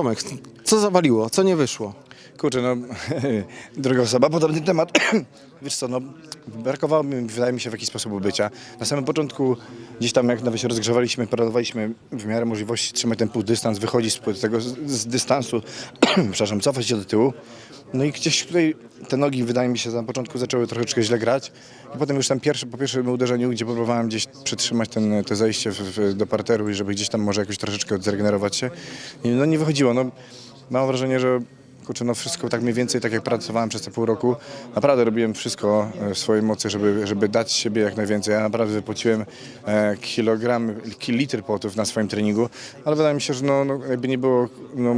Tomek, co zawaliło, co nie wyszło? Kurczę, no, druga osoba, podobny temat. Wiesz co, no, brakowało mi, wydaje mi się, w jakiś sposób bycia. Na samym początku, gdzieś tam jak nawet się rozgrzewaliśmy, próbowaliśmy w miarę możliwości trzymać ten pół dystans, wychodzić z tego, z, dystansu, przepraszam, cofać się do tyłu. No i gdzieś tutaj te nogi, wydaje mi się, na początku zaczęły troszeczkę źle grać. I potem już tam pierwszy, po pierwszym uderzeniu, gdzie próbowałem gdzieś przytrzymać ten, to zejście w, w, do parteru i żeby gdzieś tam może jakoś troszeczkę zregenerować się. No nie wychodziło. No, mam wrażenie, że kurczę, no wszystko tak mniej więcej, tak jak pracowałem przez te pół roku, naprawdę robiłem wszystko e, w swojej mocy, żeby, żeby dać siebie jak najwięcej. Ja naprawdę wypociłem e, kilogram, ki- litr potów na swoim treningu, ale wydaje mi się, że no, no, jakby nie było, no,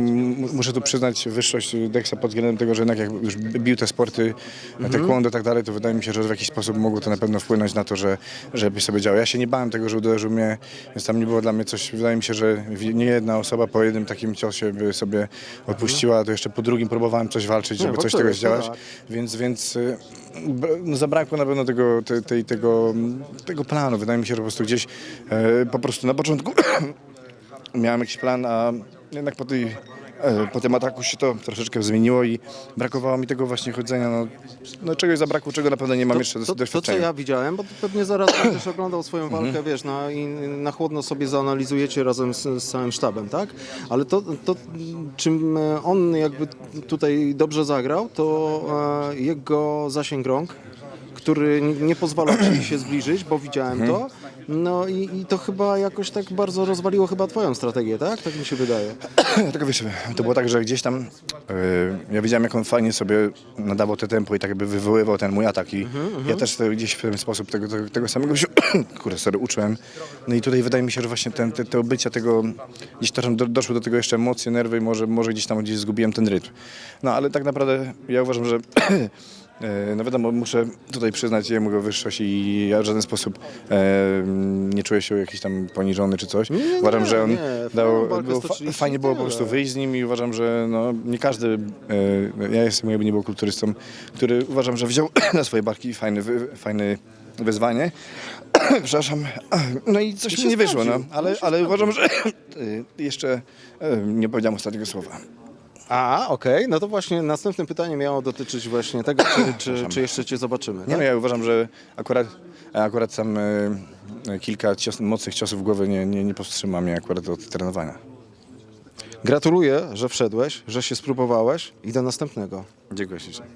muszę tu przyznać wyższość Dexa pod względem tego, że jednak jak już bił te sporty, Mhm. taekwondo i tak dalej, to wydaje mi się, że w jakiś sposób mogło to na pewno wpłynąć na to, że, żeby sobie działo. Ja się nie bałem tego, że uderzył mnie, więc tam nie było dla mnie coś, wydaje mi się, że nie jedna osoba po jednym takim ciosie by sobie odpuściła, to jeszcze po drugim próbowałem coś walczyć, żeby coś tego zdziałać, więc, więc y, no, zabrakło na pewno tego, te, tej, tego, tego planu. Wydaje mi się, że po prostu gdzieś e, po prostu na początku miałem jakiś plan, a jednak po, tej, po tym ataku się to troszeczkę zmieniło i brakowało mi tego właśnie chodzenia. No, no czegoś zabrakło, czego na pewno nie mam jeszcze to, to, co ja widziałem, bo pewnie zaraz będziesz oglądał swoją walkę, Mhm. wiesz, na, i na chłodno sobie zanalizujecie razem z, z całym sztabem, tak? Ale to, to czym e, on jakby tutaj dobrze zagrał, to e, jego zasięg rąk, który nie, nie pozwalał ci się zbliżyć, bo widziałem Mhm. to. No i, i to chyba jakoś tak bardzo rozwaliło chyba twoją strategię, tak? Tak mi się wydaje. Tylko wiesz, to było tak, że gdzieś tam e, ja widziałem, jak on fajnie sobie nadawał te tempo i tak jakby wywoływał ten mój atak i ja też to gdzieś w ten sposób tego, tego, tego samego się, kurde, sorry, uczyłem. No i tutaj wydaje mi się, że właśnie ten, te, te obycia tego, gdzieś tam do, doszły do tego jeszcze emocje, nerwy i może, może gdzieś tam gdzieś zgubiłem ten rytm. No ale tak naprawdę ja uważam, że No wiadomo, muszę tutaj przyznać jemu go wyższość i ja w żaden sposób e, nie czuję się jakiś tam poniżony czy coś. nie, uważam, że on nie, fajną dał, walkę było, fa- 130 fajnie było po tyle. prostu wyjść z nim i uważam, że no, nie każdy, e, ja jestem jakby nie był kulturystą, który uważam, że wziął na swoje barki fajny, wy, fajny wyzwanie. Przepraszam. No i coś się nie wyszło, no, sprawdził. ale, ale uważam, że e, jeszcze e, nie powiedziałem ostatniego słowa. A, okej, no to właśnie następne pytanie miało dotyczyć właśnie tego, czy, czy, czy jeszcze cię zobaczymy. Nie Tak? no, ja uważam, że akurat, akurat sam e, kilka cios, mocnych ciosów w głowę nie, nie, nie powstrzyma mnie akurat od trenowania. Gratuluję, że wszedłeś, że się spróbowałeś i do następnego. Dziękuję ślicznie.